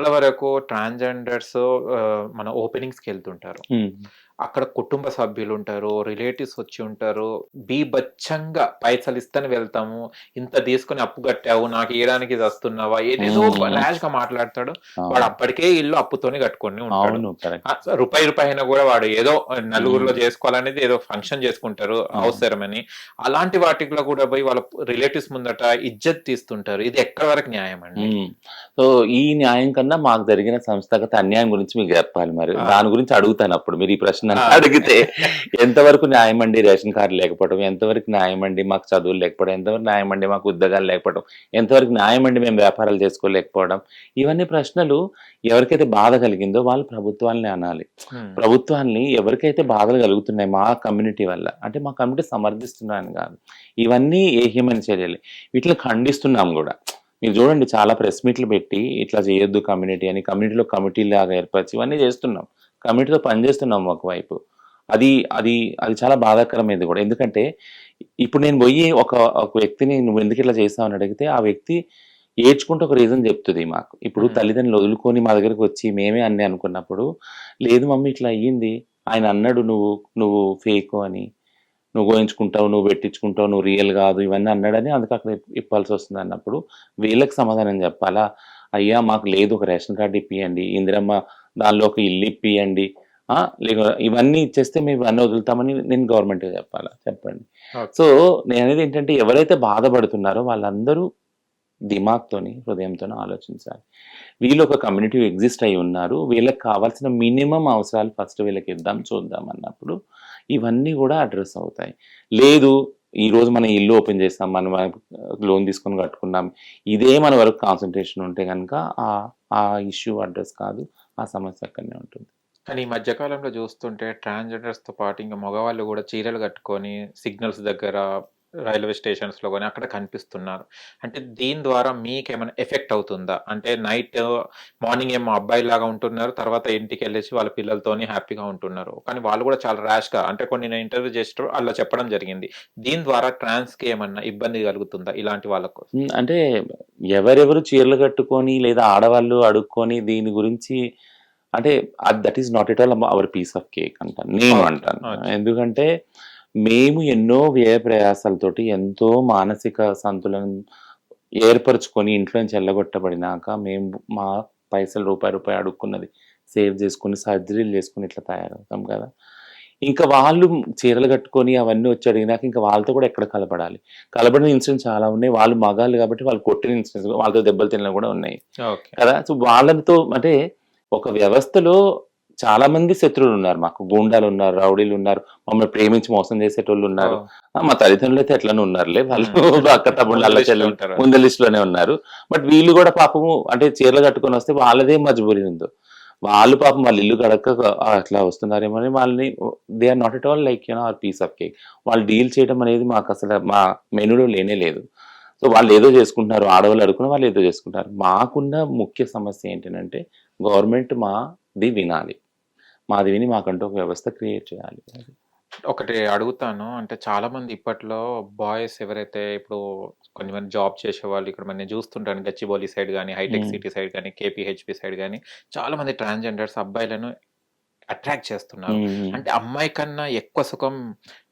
చాలా వరకు ట్రాన్స్జెండర్స్ మన ఓపెనింగ్స్కి వెళ్తుంటారు. అక్కడ కుటుంబ సభ్యులు ఉంటారు రిలేటివ్స్ వచ్చి ఉంటారు బీభత్సంగా పైసలు ఇస్తని వెళ్తాము. ఇంత తీసుకుని అప్పు కట్టావు నాకు ఇది వస్తున్నావా? ఏదేదో. ర్యాష్గా మాట్లాడతాడు. వాడు అప్పటికే ఇల్లు అప్పుతోని కట్టుకొని ఉంటాడు. రూపాయి రూపాయి అయినా కూడా వాడు ఏదో నలుగురిలో చేసుకోవాలనేది ఏదో ఫంక్షన్ చేసుకుంటారు అవసరమని అలాంటి వాటిలో కూడా పోయి వాళ్ళ రిలేటివ్స్ ముందట ఇజ్జత్ తీస్తుంటారు. ఇది ఎక్కడ వరకు న్యాయం అండి? సో ఈ న్యాయం కన్నా మాకు జరిగిన సంస్థాగత అన్యాయం గురించి మీకు చెప్పాలి మరి. దాని గురించి అడుగుతాను అప్పుడు. మీరు ఈ ప్రశ్న ఆ. అడిగితే ఎంతవరకు న్యాయం అండి రేషన్ కార్డు లేకపోవడం? ఎంతవరకు న్యాయం అండి మాకు చదువులు లేకపోవడం? ఎంతవరకు న్యాయం అండి మాకు ఉద్యోగాలు లేకపోవడం? ఎంతవరకు న్యాయం అండి మేము వ్యాపారాలు చేసుకోలేకపోవడం? ఇవన్నీ ప్రశ్నలు ఎవరికైతే బాధ కలిగిందో వాళ్ళు ప్రభుత్వాలని అనాలి. ప్రభుత్వాన్ని ఎవరికైతే బాధలు కలుగుతున్నాయి మా కమ్యూనిటీ వల్ల అంటే మా కమ్యూనిటీ సమర్థిస్తున్నాను కాదు. ఇవన్నీ ఏహ్యమైన చర్యలు. వీటిని ఖండిస్తున్నాం కూడా. మీరు చూడండి చాలా ప్రెస్ మీట్లు పెట్టి ఇట్లా చేయొద్దు కమ్యూనిటీ అని కమ్యూనిటీలో కమిటీ లాగా ఏర్పరిచి ఇవన్నీ చేస్తున్నాం. కమ్యూనిటీతో పనిచేస్తున్నాం ఒకవైపు. అది అది అది చాలా బాధాకరమైనది కూడా. ఎందుకంటే ఇప్పుడు నేను పోయి ఒక ఒక వ్యక్తిని నువ్వు ఎందుకు ఇట్లా చేస్తావు అని అడిగితే ఆ వ్యక్తి ఏడ్చుకుంటూ ఒక రీజన్ చెప్తుంది మాకు. ఇప్పుడు Hmm. తల్లిదండ్రులు వదులుకొని మా దగ్గరికి వచ్చి మేమే అన్నీ అనుకున్నప్పుడు లేదు మమ్మీ ఇట్లా అయ్యింది. ఆయన అన్నాడు నువ్వు నువ్వు ఫేక్ అని. నువ్వు గోయించుకుంటావు నువ్వు పెట్టించుకుంటావు నువ్వు రియల్ కాదు. ఇవన్నీ అన్నాడని అందుకు అక్కడ ఇప్- ఇప్పాల్సి వస్తుంది అన్నప్పుడు వీళ్ళకి సమాధానం చెప్పాలా? అయ్యా మాకు లేదు ఒక రేషన్ కార్డు ఇప్పియండి. ఇందిరమ్మ దానిలో ఒక ఇల్లు ఇప్పియండి ఆ, లేక ఇవన్నీ ఇచ్చేస్తే మేము ఇవన్నీ వదులుతామని నేను గవర్నమెంట్కి చెప్పాలా చెప్పండి. సో నేను అనేది ఏంటంటే ఎవరైతే బాధపడుతున్నారో వాళ్ళందరూ దిమాగ్తోని హృదయంతోని ఆలోచించాలి. వీళ్ళు ఒక కమ్యూనిటీ ఎగ్జిస్ట్ అయి ఉన్నారు. వీళ్ళకి కావాల్సిన మినిమం అవసరాలు ఫస్ట్ వీళ్ళకి ఇద్దాం చూద్దాం అన్నప్పుడు ఇవన్నీ కూడా అడ్రస్ అవుతాయి. లేదు ఈ రోజు మనం ఇల్లు ఓపెన్ చేస్తాం మనం లోన్ తీసుకొని కట్టుకున్నాం. ఇదే మన వరకు కాన్సన్ట్రేషన్ ఉంటే కనుక ఆ ఆ ఇష్యూ అడ్రస్ కాదు ఆ సమస్య అక్కడనే ఉంటుంది. కానీ ఈ మధ్యకాలంలో చూస్తుంటే ట్రాన్స్జెండర్స్తో పాటు ఇంకా మగవాళ్ళు కూడా చీరలు కట్టుకొని సిగ్నల్స్ దగ్గర రైల్వే స్టేషన్స్లో కానీ అక్కడ కనిపిస్తున్నారు. అంటే దీని ద్వారా మీకు ఏమైనా ఎఫెక్ట్ అవుతుందా? అంటే నైట్ మార్నింగ్ ఏమో అబ్బాయి లాగా ఉంటున్నారు తర్వాత ఇంటికి వెళ్ళేసి వాళ్ళ పిల్లలతోని హ్యాపీగా ఉంటున్నారు. కానీ వాళ్ళు కూడా చాలా ర్యాష్గా అంటే కొన్ని నేను ఇంటర్వ్యూ చేసేటప్పుడు అలా చెప్పడం జరిగింది. దీని ద్వారా ట్రాన్స్కి ఏమన్నా ఇబ్బంది కలుగుతుందా ఇలాంటి వాళ్ళకు? అంటే ఎవరెవరు చీరలు కట్టుకొని లేదా ఆడవాళ్ళు అడుక్కొని దీని గురించి అంటే that is not at all our piece of cake అంటాను. నేను అంటాను. ఎందుకంటే మేము ఎన్నో వ్యయ ప్రయాసాలతోటి ఎంతో మానసిక సంతులనం ఏర్పరచుకొని ఇంట్లో నుంచి వెళ్ళగొట్టబడినాక మేము మా పైసలు రూపాయి రూపాయి అడుక్కున్నది సేవ్ చేసుకుని సర్జరీలు చేసుకుని ఇట్లా తయారవుతాం కదా. ఇంకా వాళ్ళు చీరలు కట్టుకొని అవన్నీ వచ్చి అడిగినాక ఇంకా వాళ్ళతో కూడా ఎక్కడ కలపడాలి? కలబడిన ఇన్సిడెంట్స్ చాలా ఉన్నాయి. వాళ్ళు మగాళ్ళు కాబట్టి వాళ్ళు కొట్టిన ఇన్సిడెంట్స్ వాళ్ళతో దెబ్బలు తినడం కూడా ఉన్నాయి. కదా? సో వాళ్ళతో అంటే ఒక వ్యవస్థలో చాలా మంది శత్రువులు ఉన్నారు. మాకు గూండాలు ఉన్నారు రౌడీలు ఉన్నారు మమ్మల్ని ప్రేమించి మోసం చేసేటోళ్ళు ఉన్నారు. మా తల్లిదండ్రులు అయితే ఎట్లనే ఉన్నారులే. వాళ్ళు అక్క తమ్ముళ్ళు ముందు లిస్ట్లోనే ఉన్నారు. బట్ వీళ్ళు కూడా పాపము అంటే చీరలు కట్టుకొని వస్తే వాళ్ళదే మజబూరి ఉందో వాళ్ళు పాపం వాళ్ళ ఇల్లు కడక అట్లా వస్తున్నారేమో అని వాళ్ళని they are not at all like you know are piece of cake వాళ్ళు డీల్ చేయడం అనేది మాకు అసలు మా మెనూలో లేనే లేదు. సో వాళ్ళు ఏదో చేసుకుంటున్నారు. ఆడవాళ్ళు అడుగుకున్న వాళ్ళు ఏదో చేసుకుంటారు మాకున్న ముఖ్య సమస్య ఏంటంటే గవర్నమెంట్ మాది వినాలి. మాది విని మాకంటూ ఒక వ్యవస్థ క్రియేట్ చేయాలి ఒకటి అడుగుతాను అంటే చాలా మంది ఇప్పట్లో బాయ్స్ ఎవరైతే ఇప్పుడు కొన్ని మంది జాబ్ చేసే వాళ్ళు ఇక్కడ మనం చూస్తుంటాను గచ్చిబౌలి సైడ్ కానీ హైటెక్. సిటీ సైడ్ కానీ కేపీహెచ్పి సైడ్ కానీ చాలా మంది ట్రాన్స్జెండర్స్ అబ్బాయిలను అట్రాక్ట్ చేస్తున్నారు. అంటే అమ్మాయి కన్నా ఎక్కువ సుఖం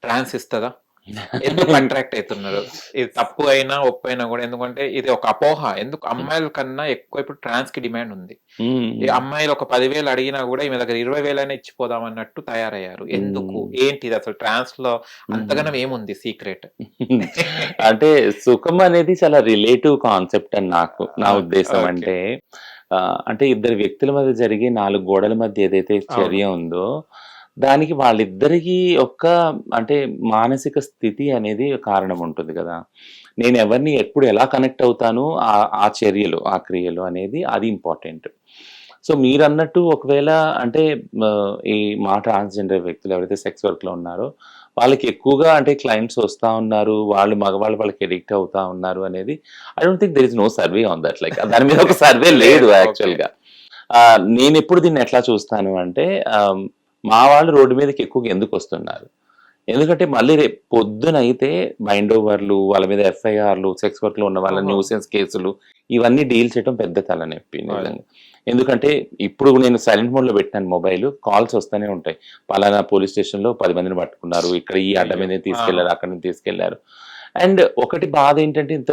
ట్రాన్స్ ఇస్తుందా ఎందుకు అట్రాక్ట్ అవుతున్నారు? ఇది తప్పు అయినా ఒప్పు అయినా కూడా ఎందుకంటే ఇది ఒక అపోహ. ఎందుకు? అమ్మాయిల కన్నా ఎక్కువ ఇప్పుడు ట్రాన్స్కి డిమాండ్ ఉంది. ఈ అమ్మాయిలు ఒక పదివేలు అడిగినా కూడా ఈమె దగ్గర ఇరవై వేలైనా ఇచ్చిపోదాం అన్నట్టు తయారయ్యారు. ఎందుకు. ఏంటిది అసలు ట్రాన్స్లో అంతగానం ఏముంది సీక్రెట్ అంటే సుఖం అనేది చాలా రిలేటివ్ కాన్సెప్ట్ అని నాకు నా ఉద్దేశం. అంటే అంటే ఇద్దరు వ్యక్తుల మధ్య జరిగే నాలుగు గోడల మధ్య ఏదైతే చర్య ఉందో దానికి వాళ్ళిద్దరికి ఒక్క అంటే మానసిక స్థితి అనేది కారణం ఉంటుంది కదా. నేను ఎవరిని ఎప్పుడు ఎలా కనెక్ట్ అవుతాను ఆ ఆ చర్యలు ఆ క్రియలు అనేది అది ఇంపార్టెంట్. సో మీరు అన్నట్టు ఒకవేళ అంటే ఈ మా ట్రాన్స్జెండర్ వ్యక్తులు ఎవరైతే సెక్స్ వర్క్లో ఉన్నారో వాళ్ళకి ఎక్కువగా అంటే క్లయింట్స్ వస్తా ఉన్నారు వాళ్ళు మగవాళ్ళు వాళ్ళకి ఎడిక్ట్ అవుతా ఉన్నారు అనేది I don't think there is no survey on that like దాని మీద ఒక సర్వే లేదు లేదు, యాక్చువల్గా. ఆ, నేను ఎప్పుడు దీన్ని ఎట్లా చూస్తాను అంటే మా వాళ్ళు రోడ్డు మీదకి ఎక్కువగా ఎందుకు వస్తున్నారు? ఎందుకంటే మళ్ళీ రేపు పొద్దున అయితే మైండ్ ఓవర్లు వాళ్ళ మీద ఎఫ్ఐఆర్లు సెక్స్ వర్క్లో ఉన్న వాళ్ళ. న్యూసెన్స్ కేసులు ఇవన్నీ డీల్ చేయడం పెద్ద తలనొప్పి. నిజంగా. ఎందుకంటే ఇప్పుడు నేను సైలెంట్ మోడ్లో పెట్టాను మొబైల్ కాల్స్ వస్తూనే ఉంటాయి. పలానా పోలీస్ స్టేషన్లో పది మందిని పట్టుకున్నారు ఇక్కడ ఈ అడ్డ మీద తీసుకెళ్ళారు అక్కడ నుంచి తీసుకెళ్ళారు. అండ్ ఒకటి బాధ ఏంటంటే ఇంత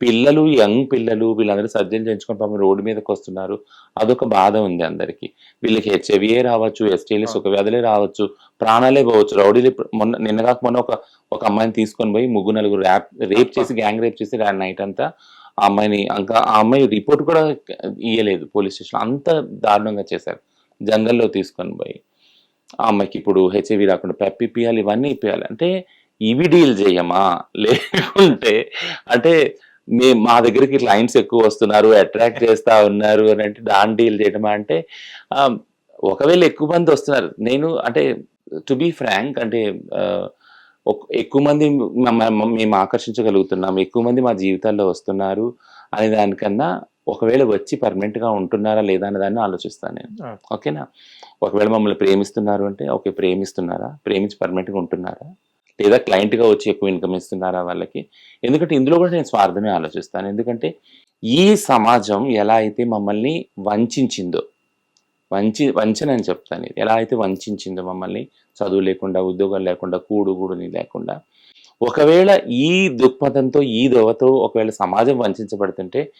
పిల్లలు యంగ్ పిల్లలు వీళ్ళందరూ సర్జరీ చేయించుకొని పాపం రోడ్డు మీదకి వస్తున్నారు. అదొక బాధ ఉంది అందరికి. వీళ్ళకి హెచ్ఐవిఏ రావచ్చు ఎస్టీఎల్ సుఖ వ్యాధులే రావచ్చు ప్రాణాలే పోవచ్చు. రౌడీలు మొన్న నిన్న కాక మొన్న ఒక ఒక అమ్మాయిని తీసుకొని పోయి ముగ్గురు నలుగురు ర్యాప్ రేప్ చేసి గ్యాంగ్ రేప్ చేసి నైట్ అంతా ఆ అమ్మాయిని ఇంకా ఆ అమ్మాయి రిపోర్ట్ కూడా ఇయ్యలేదు పోలీస్ స్టేషన్ అంత దారుణంగా చేశారు. జంగల్లో తీసుకొని పోయి. ఆ అమ్మాయికి ఇప్పుడు హెచ్ఐవి రాకుండా పెప్ ఇప్పియాలి ఇవన్నీ ఇప్పియాలి. అంటే ఇవి డీల్ చేయమా? లేకుంటే అంటే మే మా దగ్గరికి క్లయింట్స్ ఎక్కువ వస్తున్నారు అట్రాక్ట్ చేస్తా ఉన్నారు అని అంటే దాన్ని డీల్ చేయడమా అంటే ఒకవేళ ఎక్కువ మంది వస్తున్నారు నేను అంటే టు బీ ఫ్రాంక్ అంటే ఎక్కువ మంది మేము ఆకర్షించగలుగుతున్నాం ఎక్కువ మంది మా జీవితాల్లో వస్తున్నారు అనే దానికన్నా ఒకవేళ వచ్చి పర్మనెంట్గా ఉంటున్నారా లేదా అనే దాన్ని ఆలోచిస్తాను నేను. ఓకేనా? ఒకవేళ మమ్మల్ని ప్రేమిస్తున్నారు అంటే ఓకే ప్రేమిస్తున్నారా? ప్రేమించి పర్మనెంట్గా ఉంటున్నారా? లేదా క్లయింట్గా వచ్చి ఎక్కువ ఇన్కమ్ ఇస్తున్నారా వాళ్ళకి? ఎందుకంటే ఇందులో కూడా నేను స్వార్థమే ఆలోచిస్తాను. ఎందుకంటే ఈ సమాజం ఎలా అయితే మమ్మల్ని వంచిందో వంచి వంచన అని చెప్తాను ఇది. ఎలా అయితే వంచిందో మమ్మల్ని చదువు లేకుండా ఉద్యోగం లేకుండా కూడు గూడుని లేకుండా ఒకవేళ ఈ దృక్పథంతో ఈ దోవతో ఒకవేళ సమాజం వంచబడుతుంటే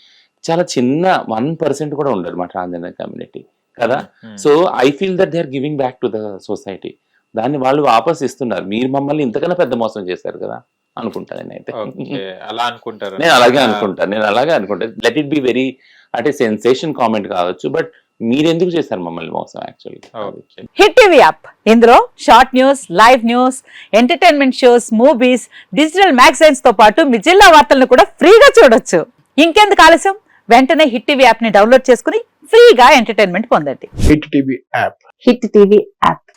చాలా చిన్న వన్ పర్సెంట్ కూడా ఉండదు మా ట్రాన్స్జెండర్ కమ్యూనిటీ. కదా? Hmm. So I feel that they are giving back to the society దాన్ని వాళ్ళు వాపస్ ఇస్తున్నారు. మీరు మమ్మల్ని ఇంతకన్నా పెద్ద మోసం చేశారు కదా అనుకుంటా నేనైతే. ఓకే అలా అనుకుంటారు? నేను అలాగే అనుకుంటాను నేను అలాగే అనుకుంటాను లెట్ ఇట్ బి వెరీ అంటే సెన్సేషన్ కామెంట్ కావచ్చు బట్ మీరెందుకు చేశారు మమ్మల్ని మోసం actually okay. Hit TV app ఇందులో short news live news entertainment shows movies digital మ్యాగజైన్స్తో పాటు మీ జిల్లా వార్తలను కూడా ఫ్రీగా చూడొచ్చు. ఇంకెందుకు ఆలస్యం? వెంటనే హిట్ టీవీ యాప్ని డౌన్లోడ్ చేసుకుని ఫ్రీగా ఎంటర్టైన్మెంట్ పొందండి. Hit TV app Hit TV app